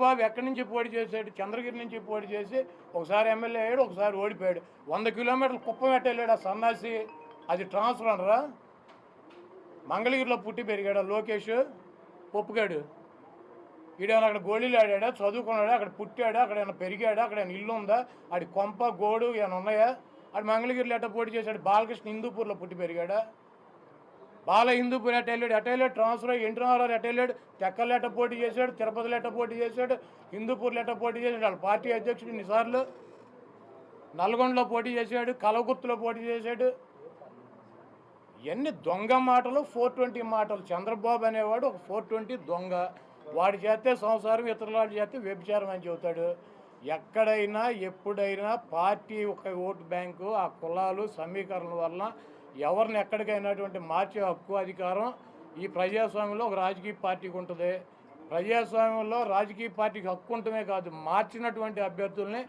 చంద్రబాబు ఎక్కడి నుంచి పోటీ చేశాడు? చంద్రగిరి నుంచి పోటీ చేసి ఒకసారి ఎమ్మెల్యే అయ్యాడు ఒకసారి ఓడిపోయాడు. వంద కిలోమీటర్లు కుప్పం వెళ్ళాడు ఆ సన్నాసి. అది ట్రాన్స్ఫర్ అనరా? మంగళగిరిలో పుట్టి పెరిగాడు లోకేష్? పొప్పుగాడు ఈడేమైనా అక్కడ గోళీలు ఆడాడా? చదువుకున్నాడా? అక్కడ పుట్టాడా? అక్కడ ఏమైనా పెరిగాడా? అక్కడ ఏమైనా ఇల్లు ఉందా? ఆడి కొంప గోడు ఏమైనా ఉన్నాయా? ఆడు మంగళగిరిలో ఎట్ట పోటీ చేశాడు? బాలకృష్ణ హిందూపూర్లో పుట్టి పెరిగాడా? బాల హిందూపూర్ అటైలేడు వెళ్ళాడు వెళ్ళాడు ట్రాన్స్ఫర్ అయ్యి ఎన్టీ రామారావు వెళ్ళాడు తెక్కలు ఎట్ట పోటీ చేశాడు తిరుపతిలో ఎట్ట పోటీ చేశాడు హిందూపూర్లో ఎట్ట పోటీ చేశాడు వాళ్ళ పార్టీ అధ్యక్షుడు ఇన్నిసార్లు నల్గొండలో పోటీ చేశాడు కలగుర్తులో పోటీ చేశాడు. ఇవన్నీ దొంగ మాటలు ఫోర్ ట్వంటీ మాటలు. చంద్రబాబు అనేవాడు ఒక ఫోర్ ట్వంటీ దొంగ. వాడు చేస్తే సంసారం ఇతరుల చేస్తే వ్యభిచారం అని చెబుతాడు. ఎక్కడైనా ఎప్పుడైనా పార్టీ ఒక ఓటు బ్యాంకు ఆ కులాలు సమీకరణల వలన ఎవరిని ఎక్కడికైనాటువంటి మార్చే హక్కు అధికారం ఈ ప్రజాస్వామ్యంలో ఒక రాజకీయ పార్టీకి ఉంటుంది. ప్రజాస్వామ్యంలో రాజకీయ పార్టీకి హక్కు ఉండటమే కాదు మార్చినటువంటి అభ్యర్థుల్ని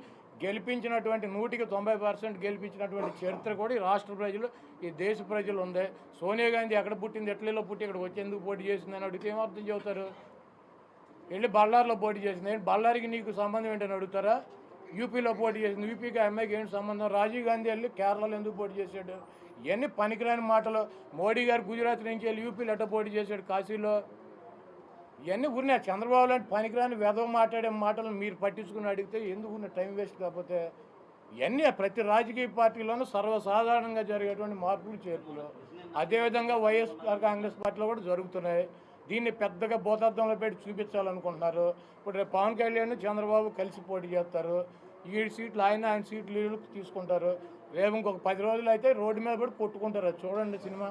గెలిపించినటువంటి నూటికి తొంభై పర్సెంట్ గెలిపించినటువంటి చరిత్ర కూడా ఈ రాష్ట్ర ప్రజలు ఈ దేశ ప్రజలు ఉంది. సోనియా గాంధీ ఎక్కడ పుట్టింది ఇటలీలో పుట్టి ఇక్కడ వచ్చేందుకు పోటీ చేసిందని అడిగితే ఏమర్థం చెబుతారు? వెళ్ళి బళ్ళారిలో పోటీ చేసింది. ఏంటి బళ్ళారికి నీకు సంబంధం ఏంటని అడుగుతారా? యూపీలో పోటీ చేసింది. యూపీకి అమ్మాయికి ఏంటి సంబంధం? రాజీవ్ గాంధీ వెళ్ళి కేరళలో ఎందుకు పోటీ చేశాడు? ఇవన్నీ పనికిరాని మాటలు. మోడీ గారు గుజరాత్ నుంచి వెళ్ళి యూపీలో ఎట్ట పోటీ చేశాడు కాశీలో. ఇవన్నీ ఉన్నాయి చంద్రబాబు లాంటి పనికిరాని వెధవ మాట్లాడే మాటలు మీరు పట్టించుకుని అడిగితే ఎందుకు ఉన్న టైం వేస్ట్ కాకపోతే ఇవన్నీ ప్రతి రాజకీయ పార్టీలోనూ సర్వసాధారణంగా జరిగేటువంటి మార్పులు చేర్పులు. అదేవిధంగా వైఎస్ఆర్ కాంగ్రెస్ పార్టీలో కూడా జరుగుతున్నాయి. దీన్ని పెద్దగా భూతార్థంలో పెట్టి చూపించాలనుకుంటున్నారు. ఇప్పుడు రేపు పవన్ కళ్యాణ్ చంద్రబాబు కలిసి పోటీ చేస్తారు. ఈ సీట్లు ఆయన ఆయన సీట్లు తీసుకుంటారు. రేపు ఇంకొక పది రోజులు అయితే రోడ్డు మీద పడి కొట్టుకుంటారు. చూడండి సినిమా.